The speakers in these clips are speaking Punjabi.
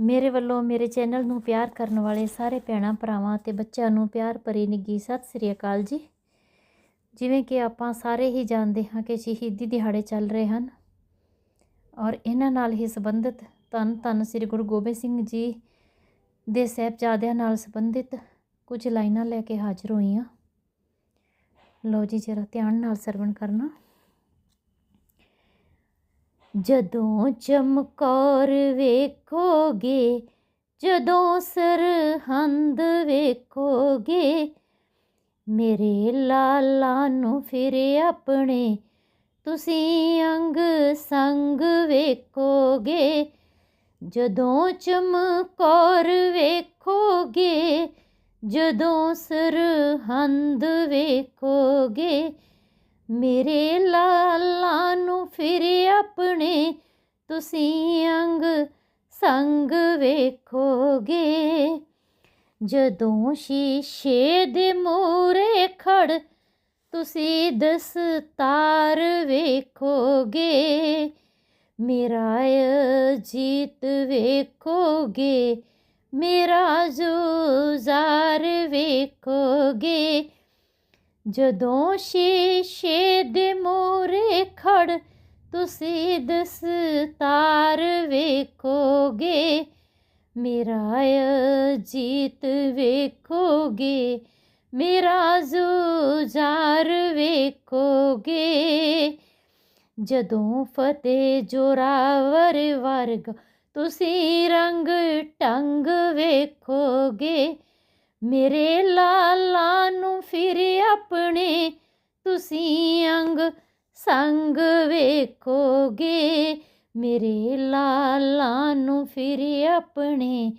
ਮੇਰੇ ਵੱਲੋਂ ਮੇਰੇ ਚੈਨਲ ਨੂੰ ਪਿਆਰ ਕਰਨ ਵਾਲੇ ਸਾਰੇ ਭੈਣਾਂ, ਭਰਾਵਾਂ ਅਤੇ ਬੱਚਿਆਂ ਨੂੰ ਪਿਆਰ ਭਰੀ ਨਿੱਘੀ ਸਤਿ ਸ੍ਰੀ ਅਕਾਲ ਜੀ। ਜਿਵੇਂ ਕਿ ਆਪਾਂ ਸਾਰੇ ਹੀ ਜਾਣਦੇ ਹਾਂ ਕਿ ਸ਼ਹੀਦੀ ਦਿਹਾੜੇ ਚੱਲ ਰਹੇ ਹਨ ਔਰ ਇਹਨਾਂ ਨਾਲ ਹੀ ਸੰਬੰਧਿਤ ਧੰਨ ਧੰਨ ਸ੍ਰੀ ਗੁਰੂ ਗੋਬਿੰਦ ਸਿੰਘ ਜੀ ਦੇ ਸਾਹਿਬਜ਼ਾਦਿਆਂ ਨਾਲ ਸੰਬੰਧਿਤ ਕੁਝ ਲਾਈਨਾਂ ਲੈ ਕੇ ਹਾਜ਼ਰ ਹੋਈ ਹਾਂ। ਲਓ ਜੀ, ਜਰਾ ਧਿਆਨ ਨਾਲ ਸਰਵਣ ਕਰਨਾ। ਜਦੋਂ ਚਮਕੌਰ ਵੇਖੋਗੇ, ਜਦੋਂ ਸਰਹੰਦ ਵੇਖੋਗੇ, ਮੇਰੇ ਲਾਲਾ ਨੂੰ ਫਿਰ ਆਪਣੇ ਤੁਸੀਂ ਅੰਗ ਸੰਗ ਵੇਖੋਗੇ। ਜਦੋਂ ਚਮਕੌਰ ਵੇਖੋਗੇ, ਜਦੋਂ ਸਰਹੰਦ ਵੇਖੋਗੇ, ਮੇਰੇ ਲਾਲਾ ਫਿਰ ਆਪਣੇ ਤੁਸੀਂ ਅੰਗ ਸੰਗ ਵੇਖੋਗੇ। ਜਦੋਂ ਸ਼ੀਸ਼ੇ ਦੇ ਮੂਰੇ ਖੜ ਤੁਸੀਂ ਦਸਤਾਰ ਵੇਖੋਗੇ, ਮੇਰਾ ਜੀਤ ਵੇਖੋਗੇ, ਮੇਰਾ ਜ਼ੁਜ਼ਾਰ ਵੇਖੋਗੇ। ਜਦੋਂ ਸ਼ੀਸ਼ੇ ਦੇ ਮੋਰੇ ਖੜ ਤੁਸੀਂ ਦਸਤਾਰ ਵੇਖੋਗੇ, ਮੇਰਾ ਜੀਤ ਵੇਖੋਗੇ, ਮੇਰਾ ਜ਼ੁਜ਼ਾਰ ਵੇਖੋਗੇ। ਜਦੋਂ ਫਤਿਹ ਜੋਰਾਵਰ ਵਰਗ ਤੁਸੀਂ ਰੰਗ ਟੰਗ ਵੇਖੋਗੇ, ਮੇਰੇ ਲਾਲਾ ਨੂੰ ਫਿਰ ਆਪਣੇ ਤੁਸੀਂ ਅੰਗ ਸੰਗ ਵੇਖੋਗੇ। ਮੇਰੇ ਲਾਲਾ ਨੂੰ ਫਿਰ ਆਪਣੇ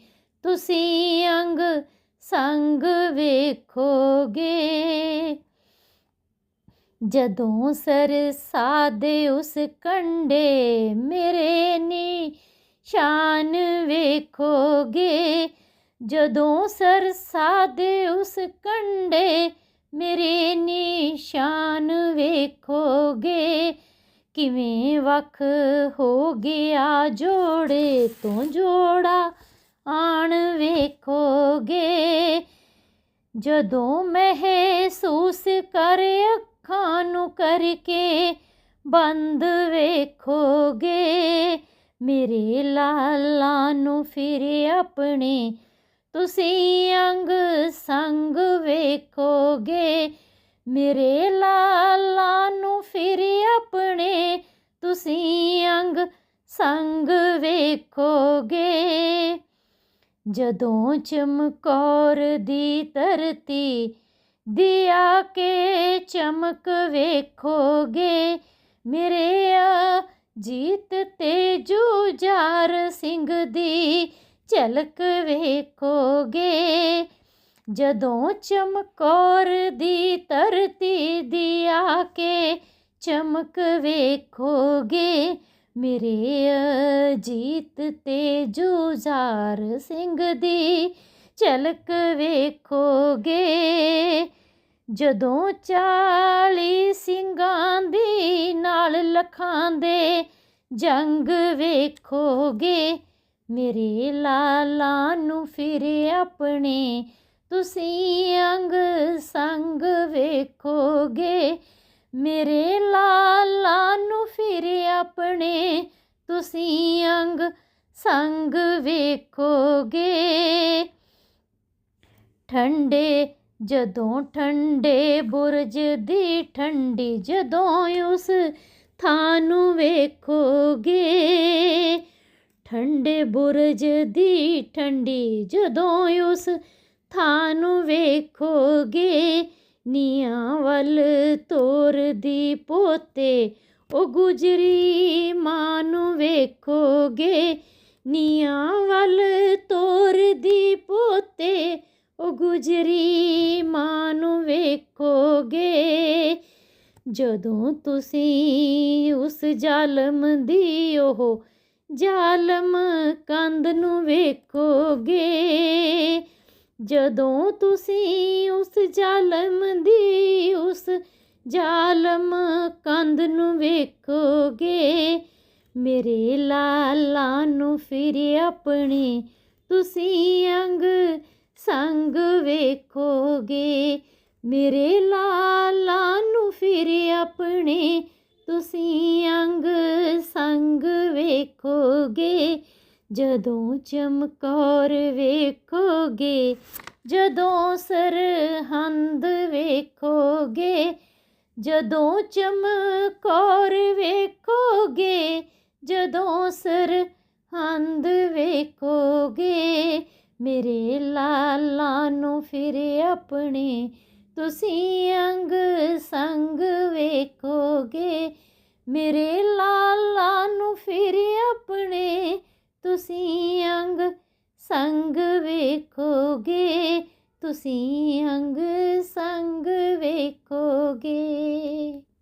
ਤੁਸੀਂ ਅੰਗ ਸੰਗ ਵੇਖੋਗੇ। ਜਦੋਂ ਸਰਸਾ ਦੇ ਉਸ ਕੰਡੇ ਮੇਰੇ ਨੀ ਸ਼ਾਨ ਵੇਖੋਗੇ। ਜਦੋਂ ਸਰਸਾ ਦੇ ਉਸ ਕੰਡੇ ਮੇਰੇ ਨਿਸ਼ਾਨ ਵੇਖੋਗੇ, ਕਿਵੇਂ ਵੱਖ ਹੋ ਗਿਆ ਜੋੜੇ ਤੋਂ ਜੋੜਾ ਆਣ ਵੇਖੋਗੇ। ਜਦੋਂ ਮਹਿਸੂਸ ਕਰ ਅੱਖਾਂ ਨੂੰ ਕਰਕੇ ਬੰਦ ਵੇਖੋਗੇ, ਮੇਰੇ ਲਾਲਾਂ ਨੂੰ ਫਿਰ ਆਪਣੇ ਤੁਸੀਂ ਅੰਗ ਸੰਗ ਵੇਖੋਗੇ। ਮੇਰੇ ਲਾਲਾ ਨੂੰ ਫਿਰ ਆਪਣੇ ਤੁਸੀਂ ਅੰਗ ਸੰਗ ਵੇਖੋਗੇ। ਜਦੋਂ ਚਮਕੌਰ ਦੀ ਧਰਤੀ ਦਿਆ ਕੇ ਚਮਕ ਵੇਖੋਗੇ, ਮੇਰੇ ਜੀਤ ਤੇ ਜੂਝਾਰ ਸਿੰਘ ਦੀ ਝਲਕ ਵੇਖੋਗੇ। ਜਦੋਂ ਚਮਕੌਰ ਦੀ ਧਰਤੀ ਦੀ ਆ ਕੇ ਚਮਕ ਵੇਖੋਗੇ, ਮੇਰੇ ਜੀਤ ਤੇ ਜੂਝਾਰ ਸਿੰਘ ਦੀ ਝਲਕ ਵੇਖੋਗੇ। ਜਦੋਂ ਚਾਲੀ ਸਿੰਘਾਂ ਦੀ ਨਾਲ ਲਖਾਂ ਦੇ ਜੰਗ ਵੇਖੋਗੇ ਮੇਰੇ ਲਾਲਾ ਨੂੰ ਫਿਰ ਆਪਣੇ ਤੁਸੀਂ ਅੰਗ ਸੰਗ ਵੇਖੋਗੇ। ਮੇਰੇ ਲਾਲਾ ਨੂੰ ਫਿਰ ਆਪਣੇ ਤੁਸੀਂ ਅੰਗ ਸੰਗ ਵੇਖੋਗੇ। ਠੰਡੇ ਜਦੋਂ ਠੰਡੇ ਬੁਰਜ ਦੀ ਠੰਡੀ ਜਦੋਂ ਉਸ ਥਾਂ ਨੂੰ ਵੇਖੋਗੇ। ਠੰਡੇ ਬੁਰਜ ਦੀ ਠੰਡੀ ਜਦੋਂ ਉਸ ਥਾਂ ਨੂੰ ਵੇਖੋਗੇ ਨੀਆਂ ਵੱਲ ਤੋਰਦੀ ਪੋਤੇ ਉਹ ਗੁਜਰੀ ਮਾਂ ਨੂੰ ਵੇਖੋਗੇ ਨੀਆਂ ਵੱਲ ਤੋਰਦੀ ਪੋਤੇ ਉਹ ਗੁਜਰੀ ਮਾਂ ਨੂੰ ਵੇਖੋਗੇ। ਜਦੋਂ ਤੁਸੀਂ ਉਸ ਜ਼ਾਲਮ ਦੀ ਉਹ ਜ਼ਾਲਮ ਕੰਧ ਨੂੰ ਵੇਖੋਗੇ। ਜਦੋਂ ਤੁਸੀਂ ਉਸ ਜ਼ਾਲਮ ਦੀ, ਉਸ ਜ਼ਾਲਮ ਕੰਧ ਨੂੰ ਵੇਖੋਗੇ, ਮੇਰੇ ਲਾਲਾਂ ਨੂੰ ਫਿਰ ਆਪਣੇ ਤੁਸੀਂ ਅੰਗ ਸੰਗ ਵੇਖੋਗੇ। ਮੇਰੇ ਲਾਲਾਂ ਨੂੰ ਫਿਰ ਆਪਣੇ ਤੁਸੀਂ ਅੰਗ ਸੰਗ ਵੇਖੋਗੇ, ਜਦੋਂ ਚਮਕੌਰ ਵੇਖੋਗੇ, ਜਦੋਂ ਸਰਹੰਦ ਵੇਖੋਗੇ, ਜਦੋਂ ਚਮਕੌਰ ਵੇਖੋਗੇ, ਜਦੋਂ ਸਰਹੰਦ ਵੇਖੋਗੇ, ਮੇਰੇ ਲਾਲਾਂ ਨੂੰ ਫਿਰ ਆਪਣੇ ਤੁਸੀਂ ਅੰਗ ਸੰਗ ਵੇਖੋਗੇ। ਮੇਰੇ ਲਾਲਾਂ ਨੂੰ ਫਿਰ ਆਪਣੇ ਤੁਸੀਂ ਅੰਗ ਸੰਗ ਵੇਖੋਗੇ। ਤੁਸੀਂ ਅੰਗ ਸੰਗ ਵੇਖੋਗੇ।